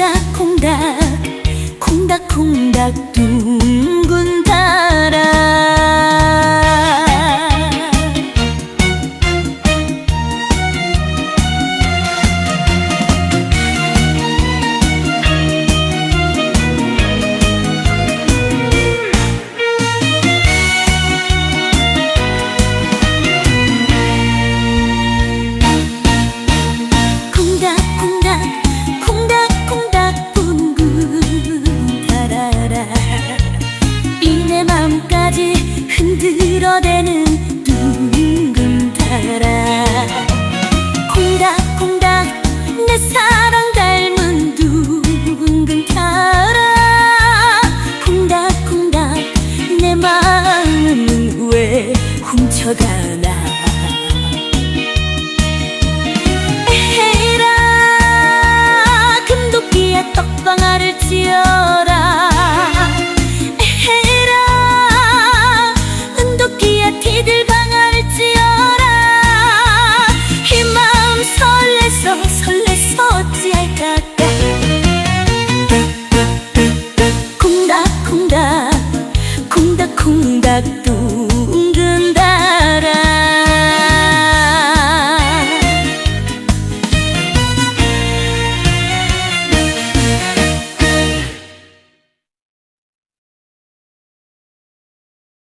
콩닥콩닥 콩닥콩닥 두 흔들어대는 둥근 달아. 콩닥콩닥 내 사랑 닮은 둥근 달아. 콩닥콩닥 내 마음은 왜 훔쳐가나 không đạt đủ gần